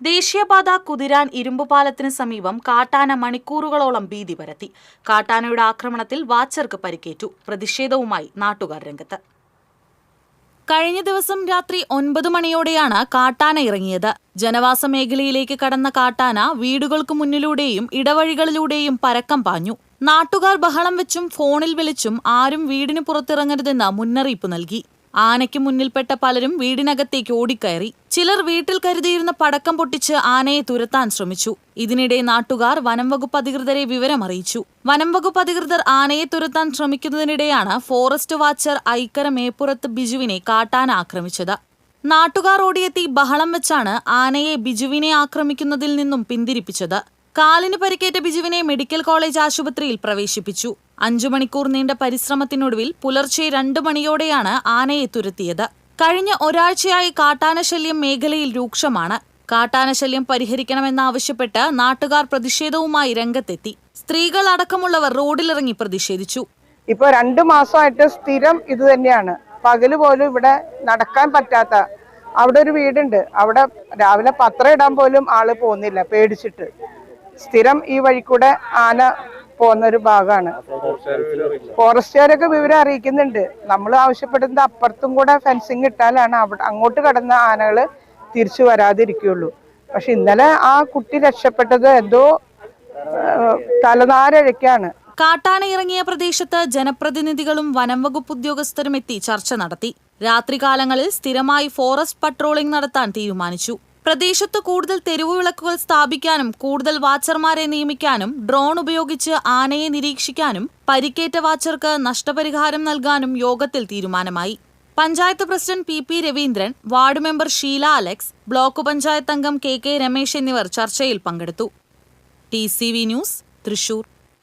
ദേശീയപാത കുതിരാൻ ഇരുമ്പുപാലത്തിന് സമീപം കാട്ടാന മണിക്കൂറുകളോളം ഭീതി പരത്തി. കാട്ടാനയുടെ ആക്രമണത്തിൽ വാച്ചർക്ക് പരിക്കേറ്റു. പ്രതിഷേധവുമായി നാട്ടുകാർ രംഗത്ത്. കഴിഞ്ഞ ദിവസം രാത്രി ഒൻപത് മണിയോടെയാണ് കാട്ടാന ഇറങ്ങിയത്. ജനവാസ മേഖലയിലേക്ക് കടന്ന കാട്ടാന വീടുകൾക്ക് മുന്നിലൂടെയും ഇടവഴികളിലൂടെയും പരക്കം പാഞ്ഞു. നാട്ടുകാർ ബഹളം വെച്ചും ഫോണിൽ വിളിച്ചും ആരും വീടിന് പുറത്തിറങ്ങരുതെന്ന് മുന്നറിയിപ്പ് നൽകി. ആനയ്ക്ക് മുന്നിൽപ്പെട്ട പലരും വീടിനകത്തേക്ക് ഓടിക്കയറി. ചിലർ വീട്ടിൽ കരുതിയിരുന്ന പടക്കം പൊട്ടിച്ച് ആനയെ തുരത്താൻ ശ്രമിച്ചു. ഇതിനിടെ നാട്ടുകാർ വനംവകുപ്പ് അധികൃതരെ വിവരമറിയിച്ചു വനം വകുപ്പ് അധികൃതർ ആനയെ തുരത്താൻ ശ്രമിക്കുന്നതിനിടെയാണ് ഫോറസ്റ്റ് വാച്ചർ ഐക്കര മേപ്പുറത്ത് ബിജുവിനെ കാട്ടാൻ ആക്രമിച്ചത്. നാട്ടുകാർ ഓടിയെത്തി ബഹളം വെച്ചാണ് ആനയെ ബിജുവിനെ ആക്രമിക്കുന്നതിൽ നിന്നും പിന്തിരിപ്പിച്ചത്. കാലിന് പരിക്കേറ്റ ബിജുവിനെ മെഡിക്കൽ കോളേജ് ആശുപത്രിയിൽ പ്രവേശിപ്പിച്ചു. അഞ്ചു മണിക്കൂർ നീണ്ട പരിശ്രമത്തിനൊടുവിൽ പുലർച്ചെ രണ്ടു മണിയോടെയാണ് ആനയെ തുരത്തിയത്. കഴിഞ്ഞ ഒരാഴ്ചയായി കാട്ടാനശല്യം മേഖലയിൽ രൂക്ഷമാണ്. കാട്ടാനശല്യം പരിഹരിക്കണമെന്നാവശ്യപ്പെട്ട് നാട്ടുകാർ പ്രതിഷേധവുമായി രംഗത്തെത്തി. സ്ത്രീകൾ അടക്കമുള്ളവർ റോഡിലിറങ്ങി പ്രതിഷേധിച്ചു. ഇപ്പൊ രണ്ടു മാസമായിട്ട് സ്ഥിരം ഇത് തന്നെയാണ്. പകൽ പോലും ഇവിടെ നടക്കാൻ പറ്റാത്ത അവിടെ ഒരു വീടുണ്ട്. അവിടെ രാവിലെ പത്രം ഇടാൻ പോലും ആൾ പോകുന്നില്ല പേടിച്ചിട്ട്. സ്ഥിരം ഈ വഴി കൂടെ ആന പോകുന്ന ഒരു ഭാഗമാണ്. ഫോറസ്റ്റുകാരൊക്കെ വിവരം അറിയിക്കുന്നുണ്ട്. നമ്മൾ ആവശ്യപ്പെടുന്നത് അപ്പുറത്തും കൂടെ ഫെൻസിങ് ഇട്ടാലാണ് അങ്ങോട്ട് കടന്ന ആനകൾ തിരിച്ചു വരാതിരിക്കുള്ളൂ പക്ഷെ ഇന്നലെ ആ കുട്ടി രക്ഷപ്പെട്ടത് എന്തോ തലനാരഴക്കാണ് കാട്ടാന ഇറങ്ങിയ പ്രദേശത്ത് ജനപ്രതിനിധികളും വനംവകുപ്പ് ഉദ്യോഗസ്ഥരും എത്തി ചർച്ച നടത്തി. രാത്രികാലങ്ങളിൽ സ്ഥിരമായി ഫോറസ്റ്റ് പട്രോളിംഗ് നടത്താൻ തീരുമാനിച്ചു. പ്രദേശത്ത് കൂടുതൽ തെരുവു വിളക്കുകൾ സ്ഥാപിക്കാനും കൂടുതൽ വാച്ചർമാരെ നിയമിക്കാനും ഡ്രോൺ ഉപയോഗിച്ച് ആനയെ നിരീക്ഷിക്കാനും പരിക്കേറ്റ വാച്ചർക്ക് നഷ്ടപരിഹാരം നൽകാനും യോഗത്തിൽ തീരുമാനമായി. Panchayat president P P Raveendran ward member Sheela Alex block panchayat അംഗം കെ കെ രമേശ് എന്നിവർ ചർച്ചയിൽ പങ്കെടുത്തു. T C V news Thrissur.